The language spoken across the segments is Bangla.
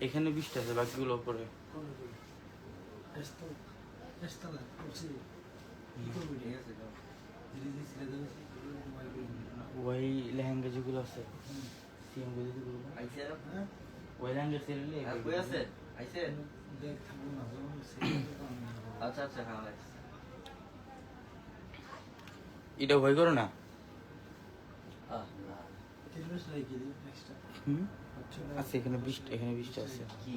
এখানে বিশটা আছে বাকিগুলো উপরে ওই লেহেঙ্গা যেগুলো আছে আইছে ওই লেহেঙ্গা হ্যাঁ আছে? আচ্ছা আচ্ছা হ্যাঁ এটা ভয় করো না। আছে এখানে বিশটা এখানে বিশটা আছে। কি?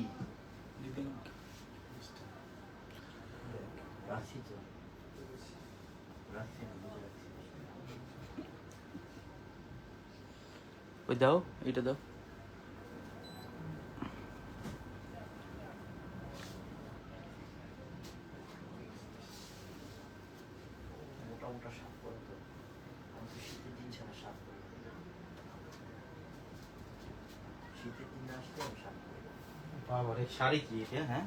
ওই দাও এটা দাও মোটা মোটা সাপ করে তো আমি তো শীতের দিন ছাড়া সাপ করি শীতের দিন না আসলে আমি সাপ করি বাবা রে শাড়ি কি এটা হ্যাঁ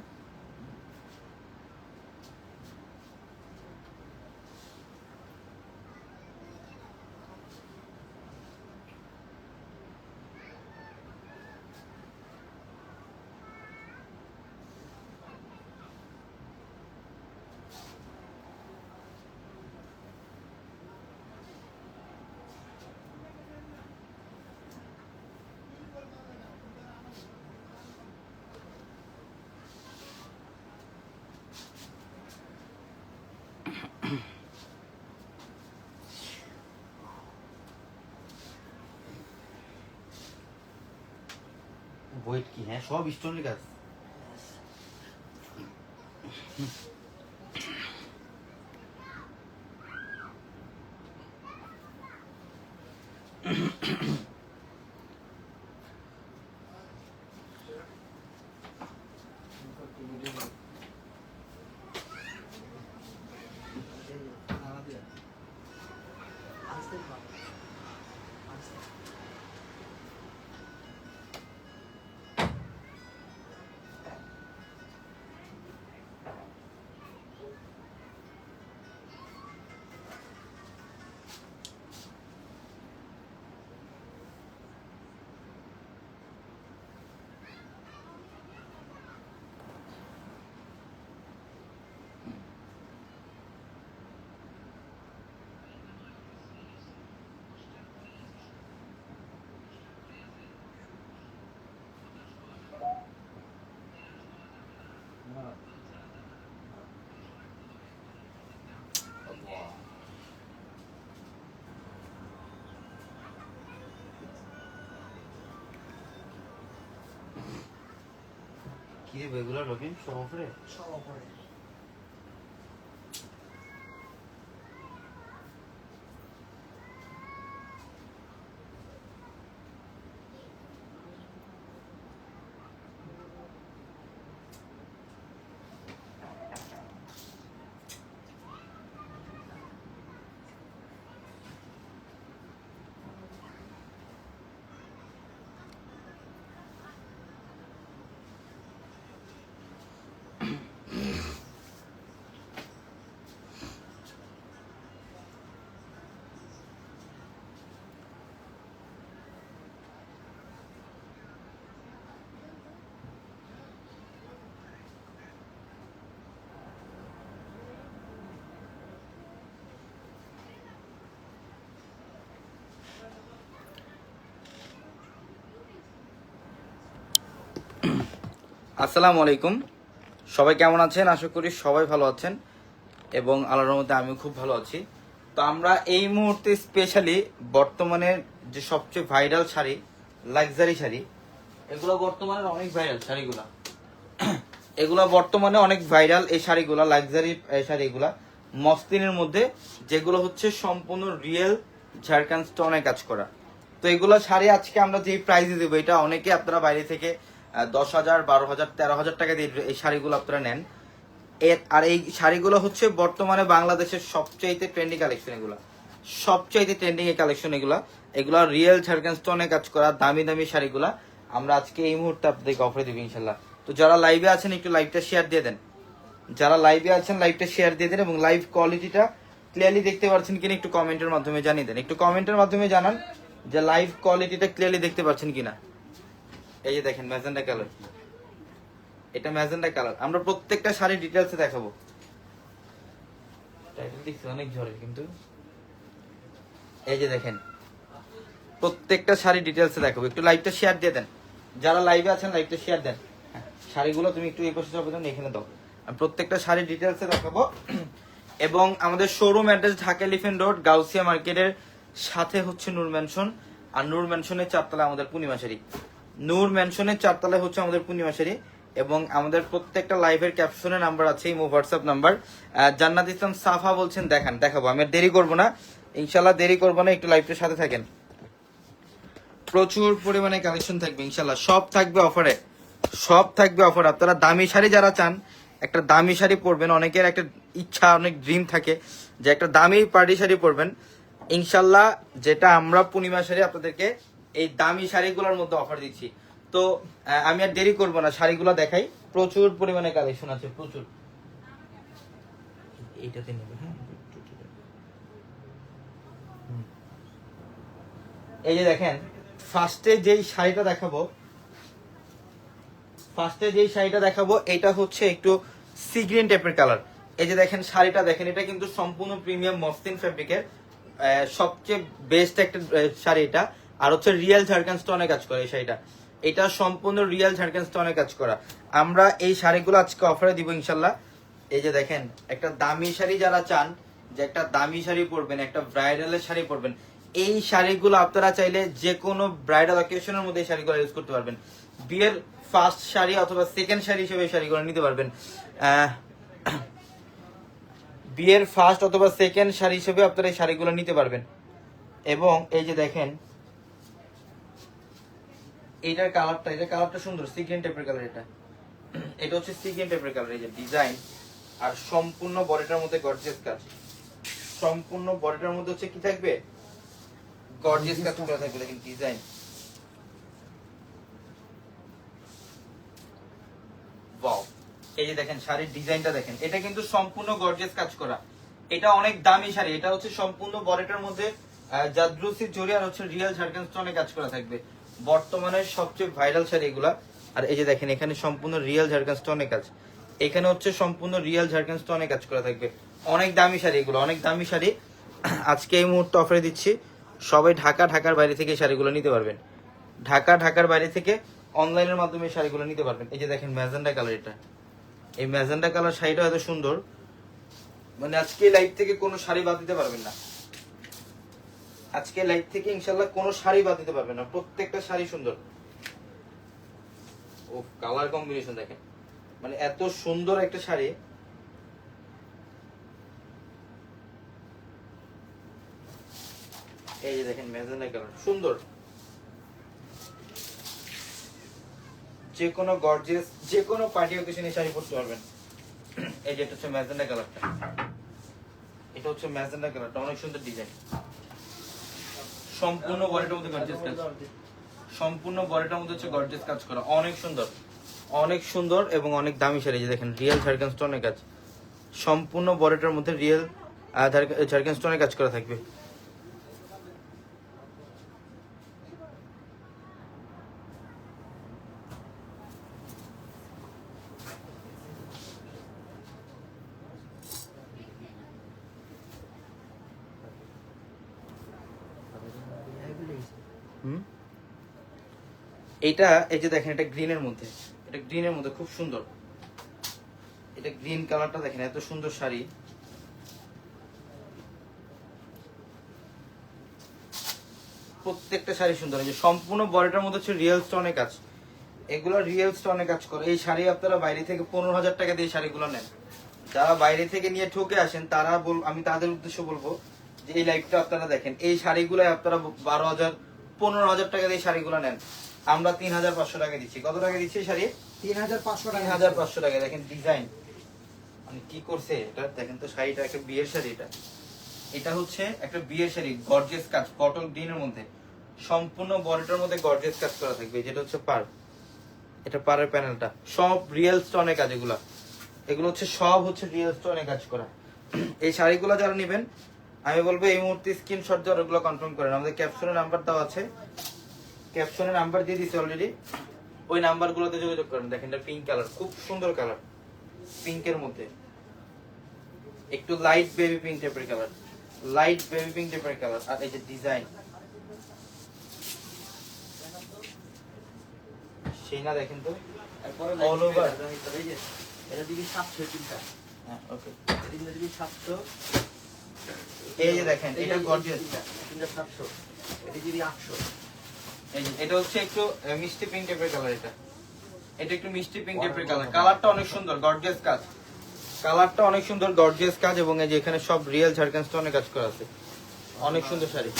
ওয়েট কি? হ্যাঁ সব স্টোনের কাজ। কি রে বেগুলা রবিন সব উপরে আসসালামু আলাইকুম। সবাই কেমন আছেন? আশা করি সবাই ভালো আছেন এবং আল্লাহর মধ্যে আমিও খুব ভালো আছি। তো আমরা এই মুহূর্তে স্পেশালি বর্তমানে যে সবচেয়ে ভাইরাল শাড়ি লাক্সারি শাড়ি, এগুলো বর্তমানে অনেক ভাইরাল শাড়িগুলা। এগুলো বর্তমানে অনেক ভাইরাল এই শাড়িগুলা লাক্সারি শাড়িগুলা। মসলিনের মধ্যে যেগুলো হচ্ছে সম্পূর্ণ রিয়েল ঝাড়খান্ড স্টোনে কাজ করা। তো এগুলো শাড়ি আজকে আমরা যে প্রাইসে দেবো, এটা অনেকে আপনারা বাইরে থেকে দশ হাজার, বারো হাজার, তেরো হাজার টাকা দিয়ে এই শাড়িগুলো আপনারা নেন। আর এই শাড়িগুলো হচ্ছে বর্তমানে বাংলাদেশের সবচাইতে ট্রেন্ডিং কালেকশন এগুলো। সবচাইতে ট্রেন্ডিং এর কালেকশন এগুলা। এগুলো রিয়েল ঝাড়খান্ড স্টোনে কাজ করা দামি দামি শাড়িগুলো। আমরা আজকে এই মুহূর্তে আপনাদেরকে অফারে দেবো ইনশাল্লাহ। তো যারা লাইভে আছেন, একটু লাইভটা শেয়ার দিয়ে দেন। যারা লাইভে আছেন লাইভটা শেয়ার দিয়ে দেন এবং লাইভ কোয়ালিটিটা ক্লিয়ারলি দেখতে পাচ্ছেন কিনা একটু কমেন্টের মাধ্যমে জানিয়ে দেন। একটু কমেন্টের মাধ্যমে জানান যে লাইভ কোয়ালিটিটা ক্লিয়ারলি দেখতে পাচ্ছেন কিনা। এই যে দেখেন ম্যাজেন্ডা কালার। এটা ম্যাজেন্ডা কালার। আমরা প্রত্যেকটা শাড়ি ডিটেলসে দেখাবো। টাইটেল দেখছি অনেক ঝরে কিন্তু। এই যে দেখেন প্রত্যেকটা শাড়ি ডিটেলসে দেখাবো। একটু লাইভটা শেয়ার দিয়ে দেন। যারা লাইভে আছেন লাইভটা শেয়ার দেন। হ্যাঁ, শাড়িগুলো তুমি একটু এই পাশে যাবে এখানে দাও। আমি প্রত্যেকটা শাড়ি ডিটেলসে দেখাবো। এবং আমাদের showroom address Dhaka elephant road Gausia মার্কেটের সাথে হচ্ছে নূর ম্যানশন আর নূর ম্যানশনের চারতলা আমাদের পূর্ণিমাশারি নূর ম্যানশনের চারতলায় হচ্ছে আমাদের পূর্ণিমাশারি এবং আমাদের প্রত্যেকটা লাইভের ক্যাপশনে নাম্বার আছে ইমো হোয়াটসঅ্যাপ নাম্বার জান্নাত ইসলাম সাফা বলছেন, দেখান, দেখাবো। আমি দেরি করব না। ইনশাল্লাহ দেরি করব না, একটু লাইভটার সাথে থাকেন। প্রচুর পরিমাণে কালেকশন থাকবে ইনশাল্লাহ সব থাকবে অফারে সব থাকবে অফার আপনারা দামি শাড়ি যারা চান, একটা দামি শাড়ি পরবেন। অনেকের একটা ইচ্ছা, অনেক ড্রিম থাকে যে একটা দামি পার্টি শাড়ি পরবেন। ইনশাল্লাহ যেটা আমরা পূর্ণিমা শাড়ি আপনাদেরকে এই দামি শাড়িগুলোর মধ্যে অফার দিচ্ছি। তো আমি আর দেরি করব না, শাড়িগুলো দেখাই। প্রচুর পরিমাণে কালেকশন আছে, প্রচুর। এইটাতে নেবে হ্যাঁ? এই যে দেখেন ফার্স্টে যেই শাড়িটা দেখাবো ফার্স্টে যেই শাড়িটা দেখাবো, এটা হচ্ছে একটু সি গ্রিন টাইপের কালার এই যে দেখেন, শাড়িটা দেখেন, এটা কিন্তু সম্পূর্ণ প্রিমিয়াম মসলিন ফেব্রিকের সবচেয়ে বেস্ট একটা শাড়ি এটা। আর হচ্ছে রিয়েল ঝাড়খান স্টোনে কাজ করে এই শাড়িটা। এটা সম্পূর্ণ রিয়েল ঝাড়খান স্টোনে কাজ করা। আমরা এই শাড়িগুলো আজকে অফারে দিব ইনশাল্লাহ। এই যে দেখেন, একটা দামি শাড়ি যারা চান, যে একটা দামি শাড়ি পরবেন, একটা ব্রাইডালের শাড়ি পরবেন, এই শাড়িগুলো আপনারা চাইলে যে কোনো ব্রাইডাল অকেশনের মধ্যে এই শাড়িগুলো ইউজ করতে পারবেন। বিয়ের ফার্স্ট শাড়ি অথবা সেকেন্ড শাড়ি হিসেবে এই শাড়িগুলো নিতে পারবেন। বিয়ের ফার্স্ট অথবা সেকেন্ড শাড়ি হিসেবে আপনারা এই শাড়িগুলো নিতে পারবেন। এবং এই যে দেখেন এইটার কালারটা এটা কালারটা সুন্দর সিগ্রেন টাইপের কালার এটা। এটা হচ্ছে সিগ্রেন টাইপের কালার এই যে ডিজাইন আর সম্পূর্ণ বডিটার মধ্যে গর্জিয়াস কাজ। সম্পূর্ণ বডিটার মধ্যে হচ্ছে কি থাকবে? গর্জিয়াস কাজ করা থাকবে, দেখেন ডিজাইন ওয়াও এই যে দেখেন, শাড়ির ডিজাইনটা দেখেন। এটা কিন্তু সম্পূর্ণ গর্জিয়াস কাজ করা। এটা অনেক দামি শাড়ি। এটা হচ্ছে সম্পূর্ণ বডিটার মধ্যে জাদ্রুসি জড়ি আর হচ্ছে রিয়েল ঝাড়খান স্টোনে কাজ করা থাকবে। বর্তমানে সবচেয়ে ভাইরাল শাড়ি এগুলা। আর এই যে দেখেন, এখানে সম্পূর্ণ রিয়েল ঝাড়খান স্টোনে কাজ। এখানে হচ্ছে সম্পূর্ণ রিয়েল ঝাড়খান স্টোনে কাজ করা থাকবে। অনেক দামি শাড়ি এগুলো, অনেক দামি শাড়ি। আজকে এই মুহূর্তে অফারে দিচ্ছি, সবাই ঢাকা, ঢাকার বাইরে থেকে শাড়িগুলো নিতে পারবেন। ঢাকা, ঢাকার বাইরে থেকে অনলাইনের মাধ্যমে শাড়িগুলো নিতে পারবেন। এই যে দেখেন ম্যাজেন্ডা কালার এটা। এই ম্যাজেন্ডা কালার শাড়িটা এত সুন্দর। মানে আজকে লাইভ থেকে কোনো শাড়ি বাদ দিতে পারবেন না। আজকে লাইভ থেকে ইনশাল্লাহ কোনো শাড়ি বাদ দিতে পারবে না। প্রত্যেকটা শাড়ি সুন্দর। ও কালার কম্বিনেশন দেখেন। মানে এত সুন্দর একটা শাড়ি। এই যে দেখেন ম্যাজেন্ডা কালার সুন্দর। যে কোনো গর্জিয়াস যে কোনো পার্টি অকেশনে শাড়ি পরতে পারবেন। এই যে এটা হচ্ছে ম্যাজেন্ডা কালারটা এটা হচ্ছে ম্যাজেন্ডা কালারটা অনেক সুন্দর ডিজাইন সম্পূর্ণ বডিটার মধ্যে গর্জিয়াস কাজ। সম্পূর্ণ বডিটার মধ্যে হচ্ছে গর্জিয়াস কাজ করা। অনেক সুন্দর। অনেক সুন্দর এবং অনেক দামি শাড়ি। যে দেখেন রিয়েল ঝাড়খান স্টোনের কাজ। সম্পূর্ণ বডিটার মধ্যে রিয়েল ঝাড়খান স্টোনের কাজ করা থাকবে হুম এইটা এই যে দেখেন, এটা গ্রিনের মধ্যে। এটা গ্রিনের মধ্যে খুব সুন্দর। এটা গ্রিন কালারটা দেখেন, এত সুন্দর শাড়ি। প্রত্যেকটা শাড়ি সুন্দর। যে সম্পূর্ণ বডিটার মধ্যে হচ্ছে রিয়েল স্টোনের কাজ। এগুলো রিয়েল স্টোনের কাজ করে। এই শাড়ি আপনারা বাইরে থেকে পনেরো হাজার টাকা দিয়ে শাড়িগুলো নেন। যারা বাইরে থেকে নিয়ে ঠকে আসেন, তারা বল, আমি তাদের উদ্দেশ্য বলব যে এই লাইফটা আপনারা দেখেন। এই শাড়িগুলো আপনারা বারো হাজার, পনেরো হাজার টাকা দিয়ে শাড়িগুলো নেন। আমরা তিন হাজার পাঁচশো টাকা দিচ্ছি। কত টাকা দিচ্ছি শাড়ি? তিন হাজার পাঁচশো তিন হাজার পাঁচশো টাকা। দেখেন ডিজাইন মানে কি করছে এটা? দেখেন তো শাড়িটা একটা বিয়ের শাড়ি এটা। এটা হচ্ছে একটা বিয়ের শাড়ি গর্জিয়াস কাজ কটন গ্রিনের মধ্যে। সম্পূর্ণ বডিটার মধ্যে গর্জিয়াস কাজ করা থাকবে। যেটা হচ্ছে পার। এটা পারের প্যানেলটা সব রিয়েল স্টোনে কাজ এগুলা। এগুলো হচ্ছে সব হচ্ছে রিয়েল স্টোনে কাজ করা। এই শাড়িগুলো যারা নেবেন আমি বলব এই মুহূর্তে স্ক্রিনশট যারা ওগুলো কনফার্ম করেন আমাদের ক্যাপশনে নাম্বার দেওয়া আছে। ক্যাপশনে নাম্বার দিয়ে দিছি অলরেডি ওই নাম্বারগুলোতে যোগাযোগ করেন। দেখেন এটা পিঙ্ক কালার খুব সুন্দর কালার পিঙ্কের মধ্যে। একটু লাইট বেবি পিঙ্ক টাইপের কালার লাইট বেবি পিঙ্ক টাইপের কালার আর এই যে ডিজাইন সেই না দেখেন তো. এই যে এটা দিবি সাতশো তিনটা হ্যাঁ ওকে এটা দিবি সাতশো। এই যে দেখেন এটা গর্জিয়াস এটা দিবি আটশো এই যে এটা হচ্ছে একটু মিষ্টি পিঙ্ক টাইপের কালার এটা। এটা একটু মিষ্টি পিঙ্ক টাইপের কালার কালারটা অনেক সুন্দর গর্জিয়াস কাজ। কালারটা অনেক সুন্দর গর্জিয়াস কাজ এবং এই যে এখানে সব রিয়েল ঝাড়খান স্টোনে কাজ করা আছে। অনেক সুন্দর শাড়ি।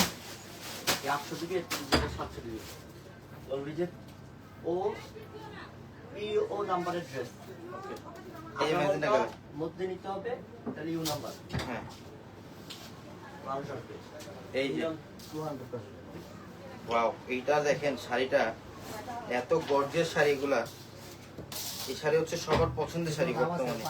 যে ও পি ও নাম্বারের ড্রেস এই যে কালার মধ্যে নিতে হবে তাহলে ইউ নাম্বার হ্যাঁ। বারোশো টাকা এই যে। টু হান্ড্রেড ওয়াও এইটা দেখেন শাড়িটা। এত গর্জিয়াস শাড়িগুলা। এই শাড়ি হচ্ছে সবার পছন্দের শাড়ি বর্তমানে।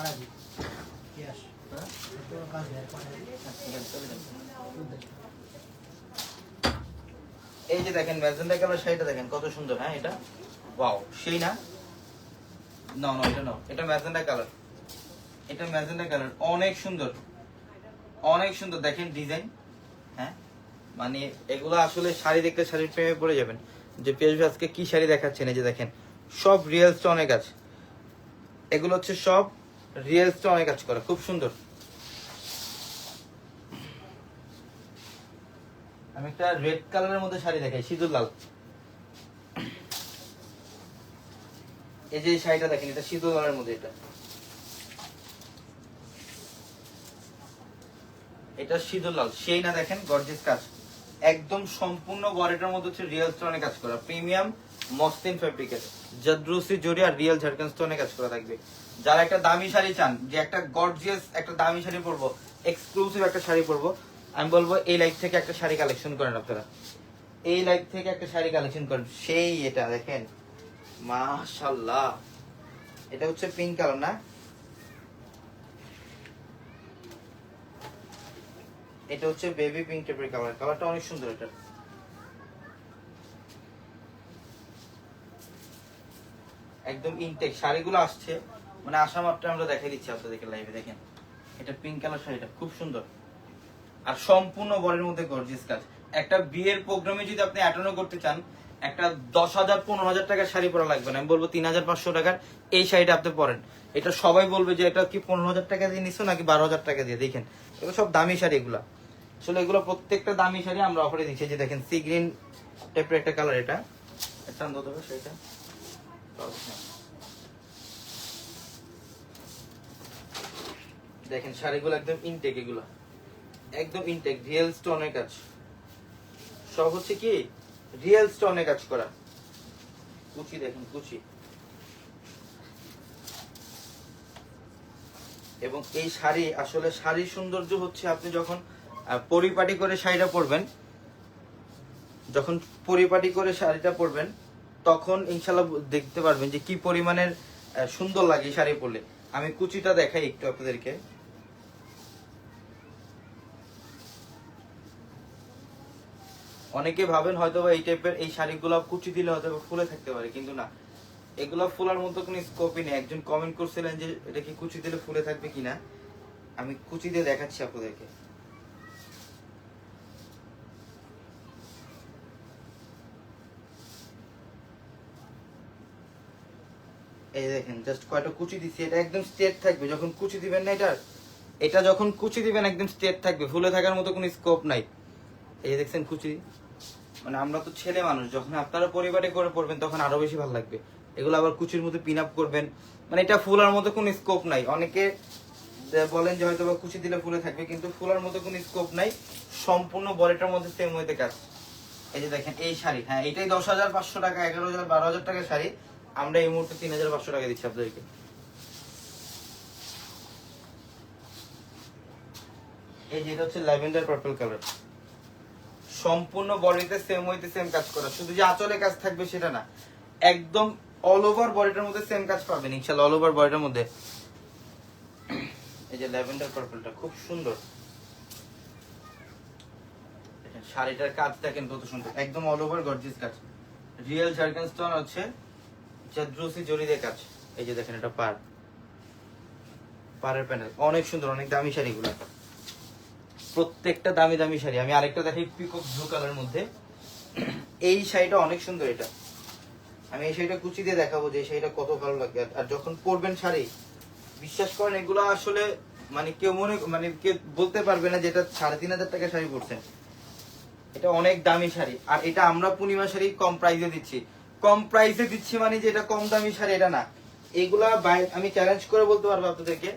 এই যে দেখেন ম্যাজেন্টা কালার শাড়িটা দেখেন কত সুন্দর হ্যাঁ এটা? ওয়াও সেই না? না না এটা না এটা ম্যাজেন্টা কালার। এটা ম্যাজেন্টা কালার অনেক সুন্দর। অনেক সুন্দর দেখেন ডিজাইন হ্যাঁ? মানে এগুলো আসলে শাড়ি দেখতে শাড়ির প্রেমে পড়ে যাবেন। যে পেশ আজকে কি শাড়ি দেখাচ্ছেন, এই যে দেখেন, সব রিয়েল স্টোনে কাজ এগুলো হচ্ছে সব রিয়েল স্টোনে কাজ করা, খুব সুন্দর। আমি একটা রেড কালারের মধ্যে শাড়ি দেখাই, সিঁদুর লাল। এই যে শাড়িটা দেখেন, এটা সিঁদুর লালের মধ্যে এটা। এটা সিঁদুর লাল, সেই না দেখেন, গর্জিয়াস কাজ। একদম সম্পূর্ণ বডিটার মধ্যে হচ্ছে রিয়েল স্টোনে কাজ করা। প্রিমিয়াম মসলিন ফেব্রিকের জাদ্রুসি জরি আর রিয়েল ঝাড়খান স্টোনে কাজ করা থাকবে। যারা একটা দামি শাড়ি চান, যে একটা গর্জিয়াস একটা দামি শাড়ি পরবো এক্সক্লুসিভ একটা শাড়ি পরবো, আমি বলব এই লাইট থেকে একটা শাড়ি কালেকশন করেন আপনারা। এই লাইট থেকে একটা শাড়ি কালেকশন করেন। সেই এটা, দেখেন। মাশাল্লাহ এটা হচ্ছে পিঙ্ক কালার না? এটা হচ্ছে বেবি পিঙ্ক টাইপের কালার কালারটা অনেক সুন্দর এটা। একদম ইনটেক শাড়িগুলো আসছে। মানে আসা মাত্র আমরা দেখাই দিচ্ছি আপনাদেরকে লাইভে দেখেন। এটা পিঙ্ক কালার শাড়িটা খুব সুন্দর। আর সম্পূর্ণ বরের মধ্যে গর্জিয়াস কাজ। একটা বিয়ের প্রোগ্রামে যদি আপনি অ্যাটেন্ড করতে চান, একটা দশ হাজার, পনেরো হাজার টাকার শাড়ি পরা লাগবে না। আমি বলব তিন হাজার পাঁচশো টাকার এই শাড়িটা আপনি পরেন। এটা সবাই বলবে যে এটা কি পনেরো হাজার টাকা দিয়ে নিছো নাকি বারো হাজার টাকা দিয়ে? দেখেন, এগুলো সব দামি শাড়ি এগুলা। আসলে এগুলো প্রত্যেকটা দামি শাড়ি আমরা অফারে দিচ্ছি। যে দেখেন সি গ্রিন টাইপের একটা কালার এটা। একটা আনতে হবে সেটা দেখেন, শাড়িগুলো একদম ইনটেক এগুলো। একদম ইনটেক রিয়েল স্টোনের কাজ। সব হচ্ছে কি? রিয়েল স্টোনের কাজ করা। কুচি দেখেন, কুচি। এবং এই শাড়ি, আসলে শাড়ির সৌন্দর্য হচ্ছে আপনি যখন পরিপাটি করে শাড়িটা পরবেন। যখন পরিপাটি করে শাড়িটা পরবেন, তখন ইনশাল্লাহ দেখতে পারবেন যে কি পরিমাণের সুন্দর লাগে শাড়ি পরলে। আমি কুচিটা দেখাই একটু আপনাদেরকে। অনেকে ভাবেন হয়তো বা এই টাইপের এই শাড়িগুলো কুচি দিলে হয়তো ফুলে থাকতে পারে, কিন্তু না। এগুলো ফুলার মতো কোনো স্কোপই নেই। একজন কমেন্ট করছিলেন যে এটা কি কুচি দিলে ফুলে থাকবে কিনা? আমি কুচি দিয়ে দেখাচ্ছি আপনাদেরকে। এই দেখেন জাস্ট কয়টা কুচি দিচ্ছি এটা একদম স্ট্রেট থাকবে। যখন কুচি দিবেন না এটার, এটা যখন কুচি দিবেন, একদম স্ট্রেট থাকবে। ফুলে থাকার মতো কোনো স্কোপ নাই। এই দেখছেন কুচি? মানে আমরা তো ছেলে মানুষ, যখন আপনারা পরিবারে করে পড়বেন, তখন আরও বেশি ভালো লাগবে। এগুলো আবার কুচির মধ্যে পিন আপ করবেন। মানে এটা ফুলার মতো কোনো স্কোপ নাই। অনেকে বলেন যে হয়তো বা কুচি দিলে ফুলে থাকবে, কিন্তু ফুলার মতো কোনো স্কোপ নাই। সম্পূর্ণ বডিটার মধ্যে সেম হইতে কাজ এই যে দেখেন, এই শাড়ি হ্যাঁ এটাই দশ হাজার পাঁচশো টাকা, এগারো হাজার, বারো হাজার টাকার শাড়ি। আমরা এই মুহূর্তে তিন হাজার পাঁচশো টাকা দিচ্ছি আপনাদেরকে। এই যে এটা হচ্ছে ল্যাভেন্ডার পার্পল কালার সম্পূর্ণ বডিতে সেম হইতে সেম কাজ করা। শুধু যে আঁচলে কাজ থাকবে সেটা না। একদম অল ওভার বডিটার মধ্যে সেম কাজ পাবেন, ইনশাআল্লাহ অল ওভার বডিটার মধ্যে। এই যে ল্যাভেন্ডার পার্পলটা খুব সুন্দর। শাড়িটার কাজ দেখেন কত সুন্দর। একদম অল ওভার গর্জিয়াস কাজ। রিয়েল জার্কান স্টোন হচ্ছে জাদ্রুসি জরি দিয়ে কাজ। এই যে দেখেন এটা পার। পারের প্যানেল। অনেক সুন্দর, অনেক দামি শাড়িগুলো প্রত্যেকটা দামি দামি শাড়ি। আমি আরেকটা দেখাই পিকক ব্লু কালার মধ্যে। এই শাড়িটা অনেক সুন্দর এটা। আমি এই শাড়িটা কুচি দিয়ে দেখাবো যে শাড়িটা কত ভালো লাগে। আর- আর যখন পরবেন শাড়ি, বিশ্বাস করেন, এগুলো আসলে মানে কেউ মনে মানে কেউ বলতে পারবে না যেটা সাড়ে তিন হাজার টাকা শাড়ি পরছেন। এটা অনেক দামি শাড়ি। আর এটা আমরা পূর্ণিমা শাড়ি কম প্রাইসে দিচ্ছি। কম প্রাইসে দিচ্ছি মানে যে এটা কম দামি শাড়ি, এটা না। এগুলা আমি চ্যালেঞ্জ করে বলতে পারব আপনাদেরকে।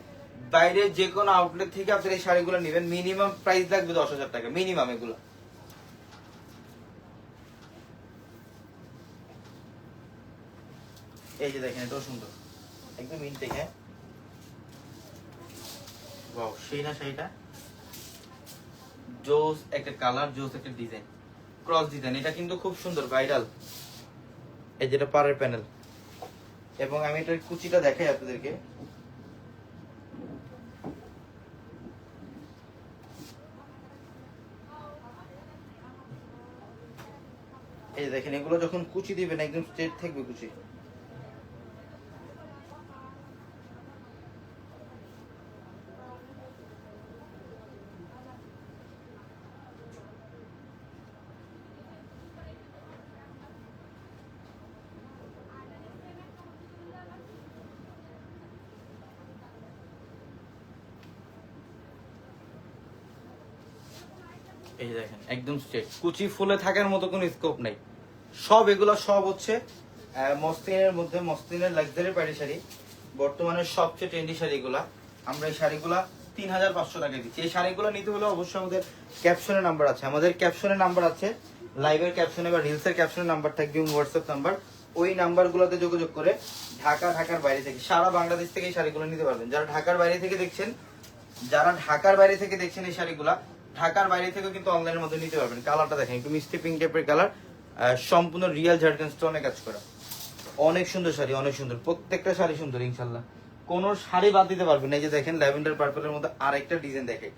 বাইরে যে কোনো আউটলেট থেকে আপনারা এই শাড়িগুলো নেবেন। মিনিমাম প্রাইস লাগবে দশ হাজার টাকা মিনিমাম এগুলো। এই যে দেখেন, এটাও সুন্দর। একদম ইনটেক হ্যাঁ। ওয়াও সেই না শাড়িটা? জোস একটা কালার জোস একটা ডিজাইন ক্রস ডিজাইন এটা কিন্তু খুব সুন্দর ভাইরাল এই যেটা পাড়ের প্যানেল। এবং আমি এটার কুচিটা দেখাই আপনাদেরকে। এই দেখেন, এগুলো যখন কুচি দিবেন, একদম স্ট্রেট থাকবে কুচি। একদম স্ট্রেট কুচি ফুলে থাকার মতো কোনো স্কোপ নাই। সব এগুলো সব হচ্ছে আহ, মসলিনের মধ্যে মসলিনের লাক্সারি প্যারি শাড়ি। বর্তমানে সবচেয়ে ট্রেন্ডি শাড়িগুলা আমরা এই শাড়িগুলা তিন হাজার পাঁচশো টাকা দিচ্ছি। এই শাড়িগুলো নিতে হলে অবশ্যই আমাদের ক্যাপশনের নাম্বার আছে। আমাদের ক্যাপশনের নাম্বার আছে লাইভের ক্যাপশনে বা রিলসের ক্যাপশনের নাম্বার থাকবে হোয়াটসঅ্যাপ নাম্বার ওই নাম্বারগুলোতে যোগাযোগ করে ঢাকা ঢাকার বাইরে থেকে সারা বাংলাদেশ থেকে এই শাড়িগুলো নিতে পারবেন। যারা ঢাকার বাইরে থেকে দেখছেন যারা ঢাকার বাইরে থেকে দেখছেন এই শাড়িগুলা ঢাকার বাইরে থেকেও কিন্তু অনলাইনের মধ্যে নিতে পারবেন। কালারটা দেখেন একটু মিষ্টি পিঙ্ক টাইপের কালার সম্পূর্ণ রিয়েল ঝাড়খান্ড স্টোনে কাজ করা। অনেক সুন্দর শাড়ি, অনেক সুন্দর। প্রত্যেকটা শাড়ি সুন্দর ইনশাল্লাহ কোন শাড়ি বাদ দিতে পারবেন এই যে দেখেন, ল্যাভেন্ডার পার্পলের মধ্যে আরেকটা ডিজাইন দেখে।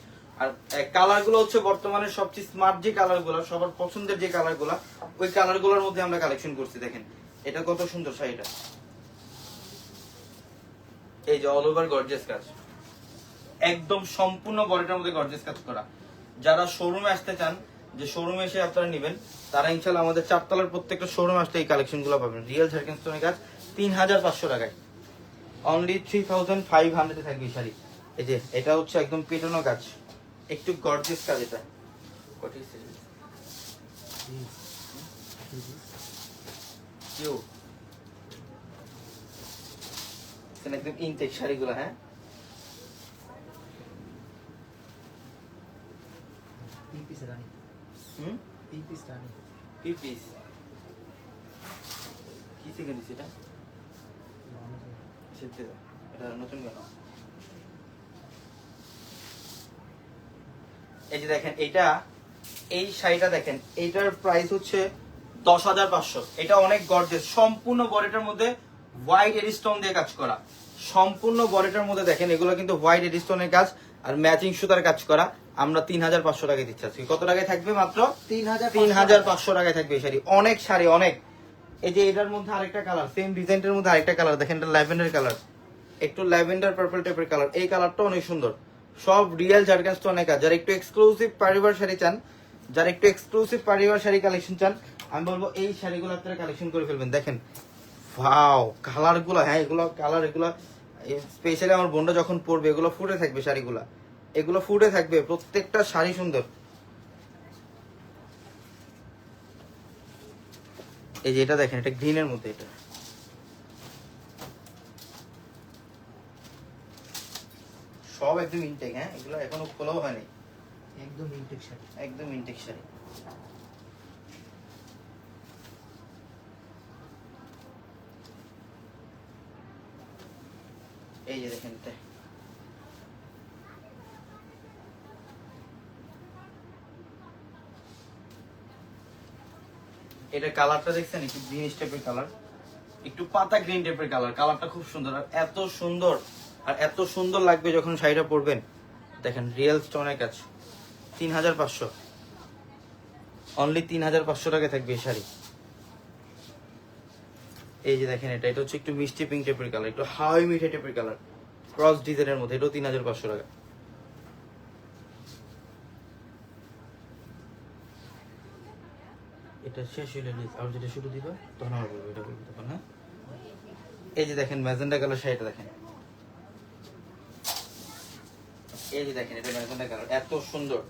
আর কালারগুলো হচ্ছে বর্তমানে সবচেয়ে স্মার্ট যে কালারগুলো, সবার পছন্দের যে কালারগুলা, ওই কালারগুলোর মধ্যে আমরা কালেকশন করছি, দেখেন। এটা কত সুন্দর শাড়িটা। এই যে অল ওভার গর্জিয়াস কাজ। একদম সম্পূর্ণ বডিটার মধ্যে গর্জিয়াস কাজ করা। যারা শোরুমে আসতে চান, যে শোরুমে এসে আপনারা নেবেন, তারা ইনশাল্লাহ আমাদের চারতলার প্রত্যেকটা শোরুমে আসতে এই কালেকশনগুলো পাবেন রিয়েল ঝাড়খান্ড স্টোনের কাজ তিন হাজার পাঁচশো টাকায়। অনলি থ্রি থাউজেন্ড ফাইভ হান্ড্রেডে থাকবে শাড়ি। এই যে, এটা হচ্ছে একদম পেটানো কাজ। একটু গর্জিয়াস কাজ এটা? একদম ইনটেক শাড়িগুলো হ্যাঁ? তিন পিস রানি হুম তিন পিস রানি কি পিস কি থেকে দিস এটা সেতে দাও। এটা নতুন কেন এই যে দেখেন এটা এই শাড়িটা দেখেন এইটার প্রাইস হচ্ছে দশ হাজার পাঁচশো। এটা অনেক গর্জেস সম্পূর্ণ বডিটার মধ্যে হোয়াইট এডিস্টোন দিয়ে কাজ করা। সম্পূর্ণ বডিটার মধ্যে দেখেন এগুলো কিন্তু হোয়াইট এডিস্টোনের কাজ আর ম্যাচিং সুতার কাজ করা। আমরা তিন হাজার পাঁচশো টাকায় দিচ্ছি আজকে। কত টাকায় থাকবে মাত্র? তিন হাজার তিন হাজার পাঁচশো টাকায় থাকবে এই শাড়ি। অনেক শাড়ি অনেক। এই যে এটার মধ্যে আরেকটা কালার সেম ডিজাইনের মধ্যে আরেকটা কালার দেখেন এটা ল্যাভেন্ডার কালার একটু ল্যাভেন্ডার পার্পল টাইপের কালার এই কালারটা অনেক সুন্দর। সব রিয়েল জার্গান স্টোনে কাজ যারা একটু এক্সক্লুসিভ পারিবার শাড়ি চান যারা একটু এক্সক্লুসিভ পারিবার শাড়ি কালেকশন চান আমি বলব এই শাড়িগুলো আপনারা কালেকশন করে ফেলবেন। দেখেন ভাও কালারগুলো হ্যাঁ এগুলো কালার এগুলো স্পেশালি আমার বোনটা যখন পরবে এগুলো ফুটে থাকবে শাড়িগুলো। এগুলো ফুটে থাকবে প্রত্যেকটা শাড়ি সুন্দর। এই যে এটা দেখেন এটা গ্রিনের মধ্যে এটা। সব একদম ইনটেক হ্যাঁ? এগুলো এখনও খোলাও হয়নি। একদম ইনটেক শাড়ি। একদম ইনটেক শাড়ি। এই যে দেখেন এটা। এটা কালারটা দেখছেন, একটু গ্রিন টাইপের কালার একটু পাতা গ্রিন টাইপের কালার কালারটা খুব সুন্দর। আর এত সুন্দর, আর এত সুন্দর লাগবে যখন শাড়িটা পরবেন। দেখেন রিয়েল স্টোনের কাজ। তিন হাজার পাঁচশো। অনলি তিন হাজার পাঁচশো টাকা থাকবে এই শাড়ি। এই যে দেখেন এটা এটা হচ্ছে একটু মিষ্টি পিঙ্ক টাইপের কালার একটু হাওয়াই মিঠে টাইপের কালার ক্রস ডিজাইনের মধ্যে, এটাও তিন হাজার পাঁচশো টাকা। এটা শেষ হইলে আর যেটা শুরু দিবা, তখন আমার বলব, এটা বলব তখন হ্যাঁ? এই যে দেখেন ম্যাজেন্ডা কালার শাড়িটা দেখেন। এই যে দেখেন, এটা ম্যাজেন্ডা কালার, এত সুন্দর।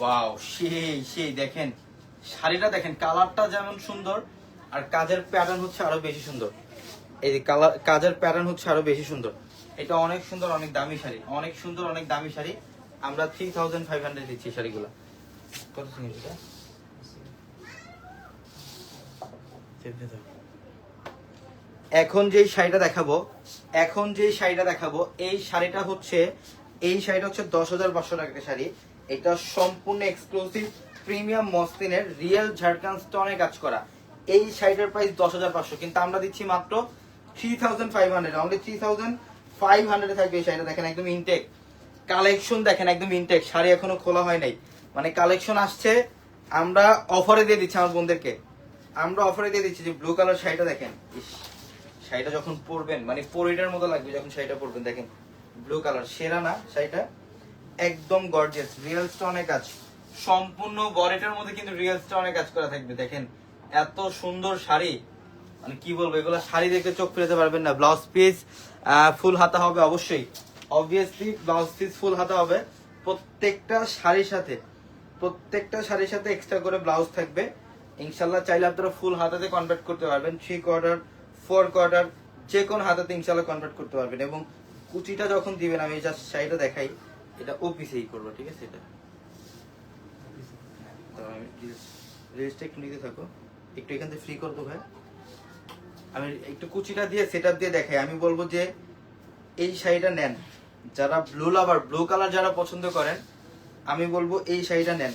ওয়াও, সেই সেই, দেখেন। শাড়িটা দেখেন, কালারটা যেমন সুন্দর, আর কাজের প্যাটার্ন হচ্ছে আরও বেশি সুন্দর। এই যে কালার, কাজের প্যাটার্ন হচ্ছে আরও বেশি সুন্দর। এটা অনেক সুন্দর, অনেক দামি শাড়ি। অনেক সুন্দর, অনেক দামি শাড়ি। আমরা থ্রি থাউজেন্ড ফাইভ হান্ড্রেড দিচ্ছি শাড়িগুলো। কত এখন যে শাড়িটা দেখাবো, এখন যে শাড়িটা দেখাবো, এই শাড়িটা হচ্ছে, এই শাড়িটা হচ্ছে দশ হাজার পাঁচশো টাকা শাড়ি। এটা সম্পূর্ণ এক্সক্লুসিভ প্রিমিয়াম মসলিনের রিয়েল ঝাড়খান স্টোনে কাজ করা। এই শাড়িটার প্রাইস দশ হাজার পাঁচশো, কিন্তু আমরা দিচ্ছি মাত্র three thousand five hundred only three thousand five হান্ড্রেডে থাকবে এই শাড়িটা, দেখেন একদম ইনটেক কালেকশন দেখেন একদম ইনটেক শাড়ি এখনও খোলা হয় নাই। মানে কালেকশন আসছে, আমরা অফারে দিয়ে দিচ্ছি আমার বোনদেরকে। আমরা অফারে দিয়ে দিচ্ছি যে ব্লু কালার শাড়িটা দেখেন। শাড়িটা যখন পরবেন মানে পরিটার মতো লাগবে যখন শাড়িটা পরবেন, দেখেন। ব্লু কালার সেরা না শাড়িটা? একদম গর্জিয়াস রিয়েল স্টোনে কাজ। সম্পূর্ণ বরেটার মধ্যে কিন্তু রিয়েল স্টোনে কাজ করা থাকবে, দেখেন। এত সুন্দর শাড়ি। মানে কি বলব, এগুলো শাড়ি দেখে চোখ ফেরাতে পারবেন না। ব্লাউজ পিস ফুল হাতা হবে অবশ্যই। অবভিয়াসলি ব্লাউজ পিস ফুল হাতা হবে। প্রত্যেকটা শাড়ির সাথে প্রত্যেকটা শাড়ির সাথে এক্সট্রা করে ব্লাউজ থাকবে। ইনশাল্লাহ চাইলে আপনারা ফুল হাতাতে কনভার্ট করতে পারবেন। থ্রি কোয়ার্টার ফোর কোয়ার্টার যে কোনো হাতাতে ইনশাল্লাহ কনভার্ট করতে পারবেন। এবং কুচিটা যখন দিবেন আমি জাস্ট শাড়িটা দেখাই এটা ওপিসেই করব ঠিক আছে এটা? তো আমি রেজিস্টটা একটু নিতে থাকো। একটু এখান থেকে ফ্রি করব ভাই। আমি একটু কুচিটা দিয়ে সেট দিয়ে দেখাই। আমি বলব যে এই শাড়িটা নেন। যারা ব্লু লাভার ব্লু কালার যারা পছন্দ করেন আমি বলব এই শাড়িটা নেন।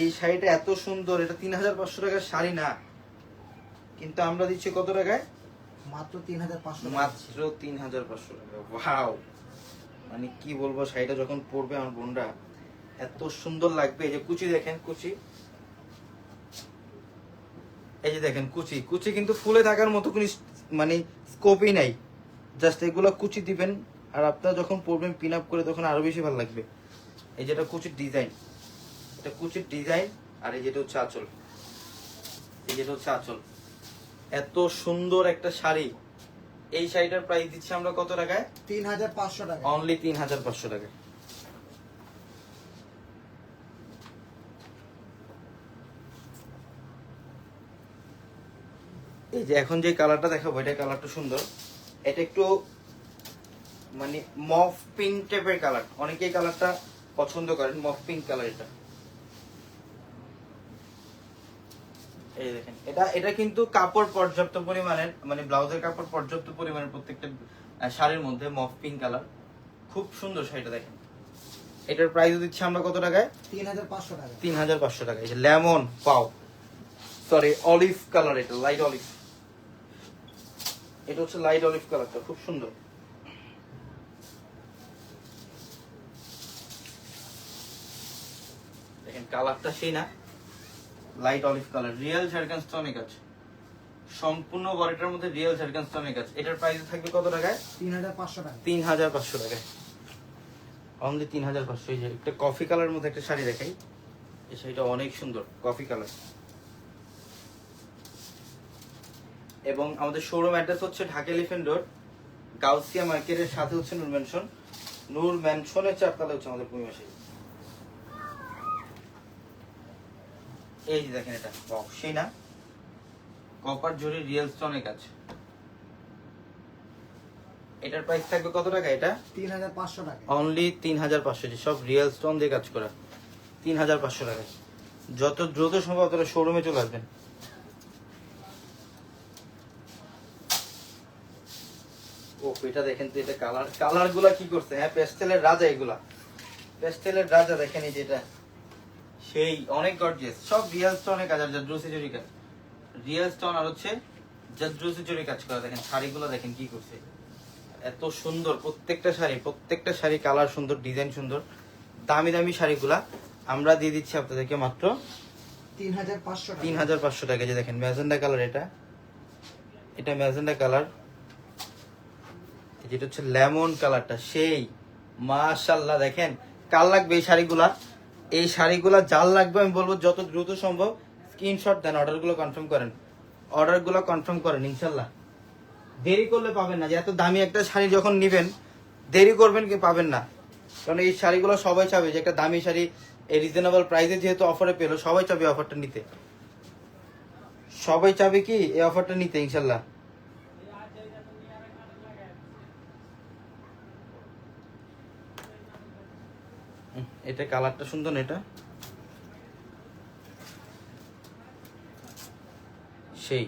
এই শাড়িটা এত সুন্দর এটা তিন হাজার পাঁচশো টাকার শাড়ি না। কিন্তু আমরা দিচ্ছি কত টাকায়? মাত্র তিন হাজার পাঁচশো মাত্র তিন হাজার পাঁচশো টাকা। ওয়াও মানে কি বলব শাড়িটা যখন পরবে আমার বোনরা এত সুন্দর লাগবে। এই যে কুচি দেখেন কুচি। এই যে দেখেন কুচি কুচি কিন্তু ফুলে থাকার মতো কোনো মানে স্কোপই নাই। জাস্ট এগুলো কুচি দিবেন আর আপনারা যখন পরবেন পিন আপ করে তখন আরও বেশি ভালো লাগবে। এই যেটা কুচির ডিজাইন এটা কুচির ডিজাইন আর এই যেটা হচ্ছে আঁচল। এই যেটা হচ্ছে আঁচল। এত সুন্দর একটা শাড়ি। এই শাড়িটার প্রাইস দিচ্ছি আমরা কত টাকায়? তিন হাজার পাঁচশো টাকা অনলি তিন হাজার পাঁচশো টাকায়। এই যে এখন যে কালারটা দেখাবো এটা কালারটা সুন্দর। এটা একটু মানে মফ পিঙ্ক টাইপের কালার। অনেকেই কালারটা পছন্দ করেন মফ পিঙ্ক কালার এটা। এই দেখেন এটা এটা কিন্তু কাপড় পর্যাপ্ত পরিমাণের মানে ব্লাউজের কাপড় পর্যাপ্ত পরিমাণের প্রত্যেকটা শাড়ির মধ্যে মফ পিঙ্ক কালার। খুব সুন্দর শাড়িটা দেখেন। এটার প্রাইস দিচ্ছি আমরা কত টাকায়? তিন হাজার পাঁচশো টাকা। তিন হাজার পাঁচশো টাকা। এই যে লেমন পাও। সরি অলিভ কালার এটা লাইট অলিভ। এটা হচ্ছে লাইট অলিভ কালারটা খুব সুন্দর। দেখেন কালারটা সেই না। Light olive colour real zircon স্টোনে আছে। সম্পূর্ণ বডিটার মধ্যে রিয়েল ঝাড়খান স্টোনে কাজ এটার প্রাইস থাকবে কত টাকায়? তিন হাজার পাঁচশো টাকা। তিন হাজার পাঁচশো টাকায় অনলি তিন হাজার পাঁচশো। এই যে একটা কফি কালার মধ্যে একটা শাড়ি দেখাই। এই শাড়িটা অনেক সুন্দর কফি কালার এবং আমাদের শোরুম অ্যাড্রেস হচ্ছে ঢাকা এলিফেন্ট রোড গাউসিয়া মার্কেটের সাথে হচ্ছে নূর ম্যানশন নূর ম্যানশনের চারতলা হচ্ছে আমাদের পরিবেশে এই যে দেখেন এটা বাহ, সেই না? কপার জরি রিয়েল স্টোনের কাজ এটার প্রাইস থাকবে কত টাকা এটা? তিন হাজার পাঁচশো টাকা। অনলি তিন হাজার পাঁচশো সব রিয়েল স্টোন দিয়ে কাজ করা। তিন হাজার পাঁচশো টাকা যত দ্রুত সম্ভব তত শোরুমে চলে আসবেন ও এটা দেখেন তো এটা কালার কালারগুলা কি করছে? হ্যাঁ পেস্টেলের রাজা এগুলা। পেস্টেলের রাজা দেখেন এই যেটা সেই অনেক গর্জিয়াস সব রিয়েল স্টোনে কাজ আর জাদ্রুসি জরি কাজ। রিয়েল স্টোন আর হচ্ছে জাদ্রুসি জরি কাজ করা। দেখেন শাড়িগুলো দেখেন কি করছে। এত সুন্দর প্রত্যেকটা শাড়ি প্রত্যেকটা শাড়ি কালার সুন্দর ডিজাইন সুন্দর। দামি দামি শাড়িগুলা আমরা দিয়ে দিচ্ছি আপনাদেরকে মাত্র তিন হাজার পাঁচশো টাকা। তিন হাজার পাঁচশো টাকা। যে দেখেন ম্যাজেন্ডা কালার এটা। এটা ম্যাজেন্ডা কালার যেটা হচ্ছে লেমন কালারটা, সেই। মাশাল্লাহ দেখেন। কাল লাগবে এই শাড়িগুলা? এই শাড়িগুলা জাল লাগবে আমি বলব যত দ্রুত সম্ভব স্ক্রিনশট দেন, অর্ডারগুলো কনফার্ম করেন। অর্ডারগুলো কনফার্ম করেন ইনশাল্লাহ দেরি করলে পাবেন না, যে এত দামি একটা শাড়ি যখন নিবেন, দেরি করবেন কি পাবেন না। কারণ এই শাড়িগুলো সবাই চাবে যে একটা দামি শাড়ি, এই রিজনেবল প্রাইসে যেহেতু অফারে পেল, সবাই চাবে অফারটা নিতে। সবাই চাবে কি এই অফারটা নিতে ইনশাল্লাহ হুম, এটা কালারটা সুন্দর না এটা? সেই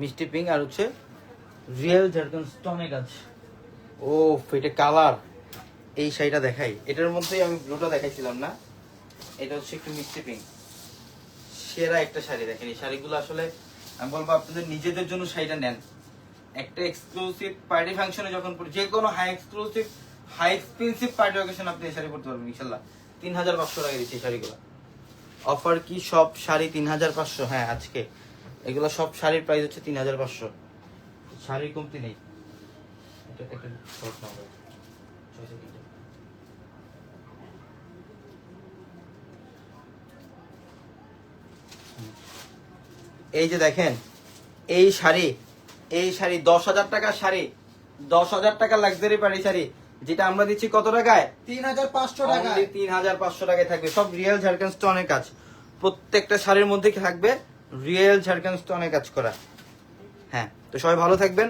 মিষ্টি পিঙ্ক আর হচ্ছে রিয়েল ঝাড়খন্ড স্টোনের কাজ ও এটা কালার। এই শাড়িটা দেখাই। এটার মধ্যেই আমি ব্লুটা দেখাইছিলাম না। এটা হচ্ছে একটু মিষ্টি পিঙ্ক সেরা একটা শাড়ি দেখেন এই শাড়িগুলো আসলে আমি বলব আপনাদের নিজেদের জন্য শাড়িটা নেন। একটা এক্সক্লুসিভ পার্টি ফাংশনে যখন যে কোনো high exclusive high expensive party occasion আপনি এই শাড়ি পরতে পারবেন ইনশাল্লাহ। তিন হাজার পাঁচশো টাকা দিচ্ছি শাড়িগুলো। অফার কি সব শাড়ি তিন হাজার পাঁচশো? হ্যাঁ আজকে। এগুলো সব শাড়ির প্রাইস হচ্ছে তিন হাজার পাঁচশো। শাড়ির কমতি নেই। এই যে দেখেন, এই শাড়ি এই শাড়ি দশ হাজার টাকার শাড়ি, দশ হাজার টাকার লাক্সারি পাড়ি শাড়ি যেটা আমরা দিচ্ছি কত টাকায়? তিন হাজার পাঁচশো টাকা তিন হাজার পাঁচশো টাকায় থাকবে। সব রিয়েল ঝাড়খান স্টোনের কাজ। প্রত্যেকটা শাড়ির মধ্যে থাকবে রিয়েল ঝাড়খান স্টোনের কাজ করা। হ্যাঁ তো সবাই ভালো থাকবেন।